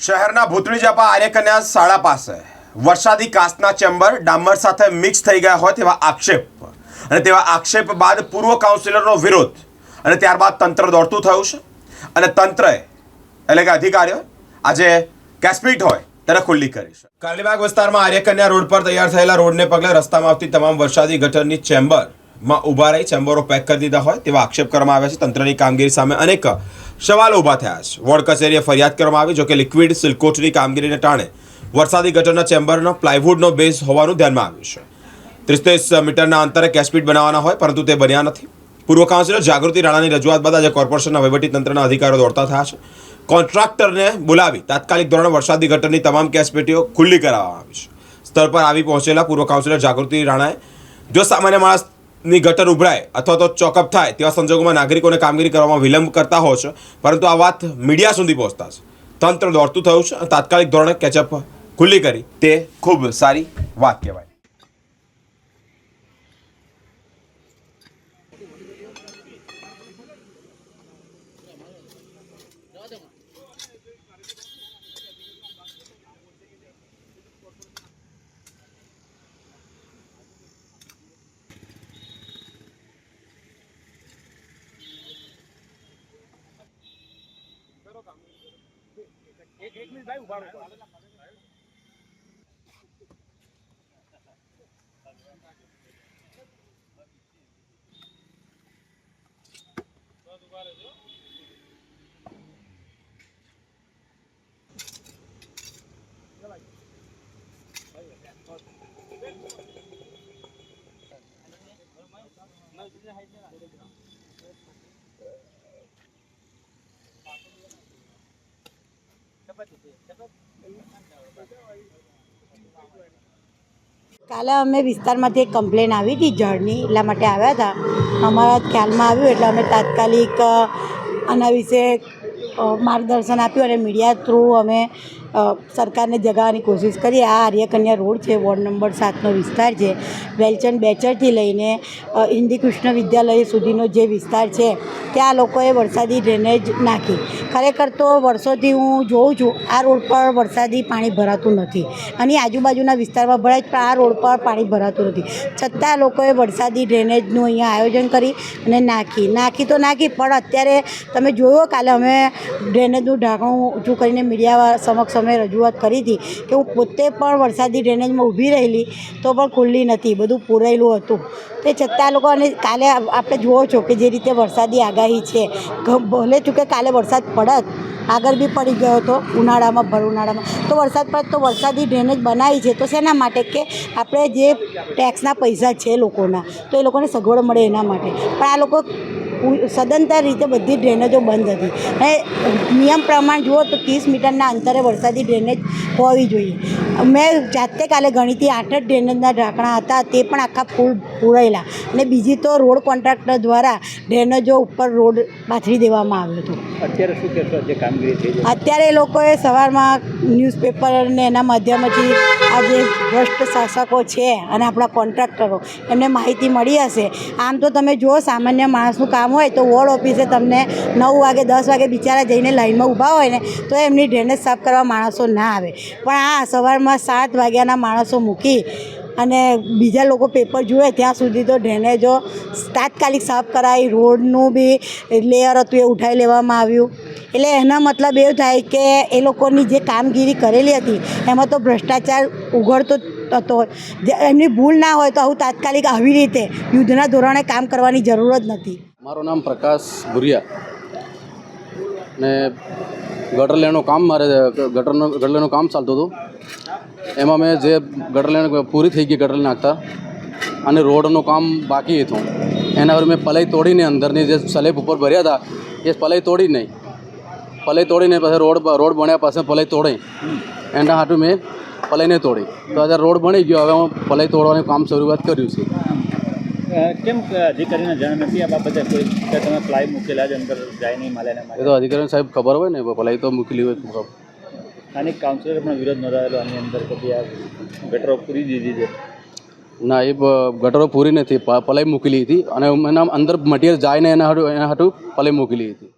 શહેરના ભૂતળીજાપા આર્યકન્યા શાળા પાસે વરસાદી કાસ્ટના ચેમ્બર ડામર સાથે મિક્સ થઈ ગયા હોય તેવા આક્ષેપ. અને તેવા આક્ષેપ બાદ પૂર્વ કાઉન્સિલરનો વિરોધ. અને ત્યારબાદ તંત્ર દોડતું થયું છે. અને તંત્રએ, એટલે કે અધિકારીઓ, આજે કેસ્પીટ હોય ત્યારે ખુલ્લી કરી છે. કાલીબાગ વિસ્તારમાં આર્યકન્યા રોડ પર તૈયાર થયેલા રોડને પગલે રસ્તામાં આવતી તમામ વરસાદી ગટરની ચેમ્બરમાં ઊભા રહી, ચેમ્બરો પેક કરી દીધા હોય તેવા આક્ષેપ કરવામાં આવ્યા છે. તંત્રની કામગીરી સામે અનેક સવાલો ઊભા થયા છે. વોર્ડ કચેરીએ ફરિયાદ કરવામાં આવી, જોકે લિક્વિડ સિલકોટની કામગીરીને ટાણે વરસાદી ગટરના ચેમ્બરનો પ્લાયવુડનો બેઝ હોવાનું ધ્યાનમાં આવ્યું છે. ત્રીસ મીટરના અંતરે કેસ્પીટ બનાવવાના હોય, પરંતુ તે બન્યા નથી. પૂર્વ કાઉન્સિલર જાગૃતિ રાણાની રજૂઆત બાદ આજે કોર્પોરેશનના વહીવટીતંત્રના અધિકારો દોડતા થયા છે. કોન્ટ્રાક્ટરને બોલાવી તાત્કાલિક ધોરણે વરસાદી ગટરની તમામ કેસપેટીઓ ખુલ્લી કરાવવામાં આવી છે. સ્થળ પર આવી પહોંચેલા પૂર્વ કાઉન્સિલર જાગૃતિ રાણાએ, જો સામાન્ય માણસની ગટર ઉભરાય અથવા તો ચોકઅપ થાય તેવા સંજોગોમાં નાગરિકોને કામગીરી કરવામાં વિલંબ કરતા હોય છે. પરંતુ આ વાત મીડિયા સુધી પહોંચતા છે. તંત્ર દોડતું થયું છે તાત્કાલિક ધોરણે કેચઅપ ખુલ્લી કરી. તે ખૂબ સારી વાત કહેવાય. ભાઈ ભાઈ ઉભા રહો Thank you. કાલે અમે વિસ્તારમાંથી એક કમ્પ્લેન આવી હતી જળની એટલા માટે આવ્યા હતા. અમારા ખ્યાલમાં આવ્યું, એટલે અમે તાત્કાલિક આના વિશે માર્ગદર્શન આપ્યું અને મીડિયા થ્રુ અમે સરકારને જગાવવાની કોશિશ કરી આ આર્યકન્યા રોડ છે, વોર્ડ નંબર સાતનો વિસ્તાર છે. વેલચંદ બેચરથી લઈને હિન્દી કૃષ્ણ વિદ્યાલય સુધીનો જે વિસ્તાર છે, ત્યાં લોકોએ વરસાદી ડ્રેનેજ નાખી. ખરેખર તો વર્ષોથી હું જોઉં છું, આ રોડ પર વરસાદી પાણી ભરાતું નથી. અને આજુબાજુના વિસ્તારમાં ભરાય પણ આ રોડ પર પાણી ભરાતું નથી. છતાં લોકોએ વરસાદી ડ્રેનેજનું અહીંયા આયોજન કરી અને નાખી. નાખી તો નાખી, પણ અત્યારે તમે જોયો કાલે અમે ડ્રેનેજનું ઢાંકણું ઊંચું કરીને મીડિયા સમક્ષ અમે રજૂઆત કરી હતી કે હું પોતે પણ વરસાદી ડ્રેનેજમાં ઊભી રહેલી તો પણ ખુલ્લી નથી, બધું પૂરાયેલું હતું. તે છતાં લોકો અને કાલે આપણે જુઓ છો કે જે રીતે વરસાદી આગાહી છે ભલે ચૂકે કાલે વરસાદ પડત, આગળ બી પડી ગયો હતો, ઉનાળામાં, ભર ઉનાળામાં, તો વરસાદ પડત તો વરસાદી ડ્રેનેજ બનાવી છે, તો શેના માટે કે આપણે જે ટેક્સના પૈસા છે લોકોના, તો એ લોકોને સગવડ મળે એના માટે. પણ આ લોકો સદંતર રીતે બધી ડ્રેનેજો બંધ હતી. અને નિયમ પ્રમાણ જુઓ તો ત્રીસ મીટરના અંતરે વરસાદી ડ્રેનેજ હોવી જોઈએ. મેં જાતે કાલે ગણીતી આઠ જ ડ્રેનેજના ઢાંકણા હતા તે પણ આખા ફૂલ પૂરાયેલા. અને બીજી તો રોડ કોન્ટ્રાક્ટર દ્વારા ડ્રેનેજો ઉપર રોડ પાથરી દેવામાં આવ્યો હતો. અત્યારે શું કહેશો? જે કામગીરી થઈ અત્યારે એ લોકોએ સવારમાં ન્યૂઝપેપર ને એના માધ્યમથી આ જે ભ્રષ્ટ શાસકો છે અને આપણા કોન્ટ્રાક્ટરો, એમને માહિતી મળી હશે. આમ તો તમે જુઓ, સામાન્ય માણસનું કામ હોય તો વોર્ડ ઓફિસે તમને નવ વાગે, દસ વાગે બિચારા જઈને લાઈનમાં ઊભા હોય ને, તો એમની ડ્રેનેજ સાફ કરવા માણસો ના આવે. પણ આ સવારમાં સાત વાગ્યાના માણસો મૂકી અને બીજા લોકો પેપર જુએ ત્યાં સુધી તો ડ્રેનેજો તાત્કાલિક સાફ કરાવી રોડનું બી લેયર હતું એ ઉઠાવી લેવામાં આવ્યું. એટલે એના મતલબ એવું થાય કે એ લોકોની જે કામગીરી કરેલી હતી, એમાં તો ભ્રષ્ટાચાર ઉઘડતો હતો. જે એમની ભૂલ ના હોય તો આવું તાત્કાલિક આવી રીતે યુદ્ધના ધોરણે કામ કરવાની જરૂર જ નથી. મારું નામ પ્રકાશ ભુરિયા. ને ગટર લેનનું કામ મારે, ગટરનું ગટર લેનનું કામ ચાલતું હતું. એમાં મેં જે ગટર લેન પૂરી થઈ ગઈ ગટર નાખતા અને રોડનું કામ બાકી હતું. એના પર મેં પલાઈ તોડીને અંદરની જે સલેબ ઉપર ભર્યા હતા એ પલાઈ તોડી નહીં. પલાઈ તોડીને પછી રોડ રોડ બન્યા પાસે પલાઈ તોડી. એના હાટું મેં પલાઈને તોડી. તો અત્યારે રોડ બની ગયો હવે હું પલાઈ તોડવાનું કામ શરૂઆત કર્યું છે. કેમ અધિકારીને જાણ નથી આ બાબતે કોઈ તમે પ્લાય મૂકેલા જ અંદર જાય નહીં મળે એ તો અધિકારી સાહેબ ખબર હોય ને પલાઈ તો મૂકેલી હોય તો સ્થાનિક કાઉન્સિલરે પણ વિરોધ નોંધાવેલો આની અંદર કે આ ગટરો પૂરી દીધી છે? ના, એ ગટરો પૂરી નથી પલાઈ મૂકેલી હતી અને એના અંદર મટીરિયલ જાય ને એના હાટું એના હાટું પલાઈ મૂકેલી હતી.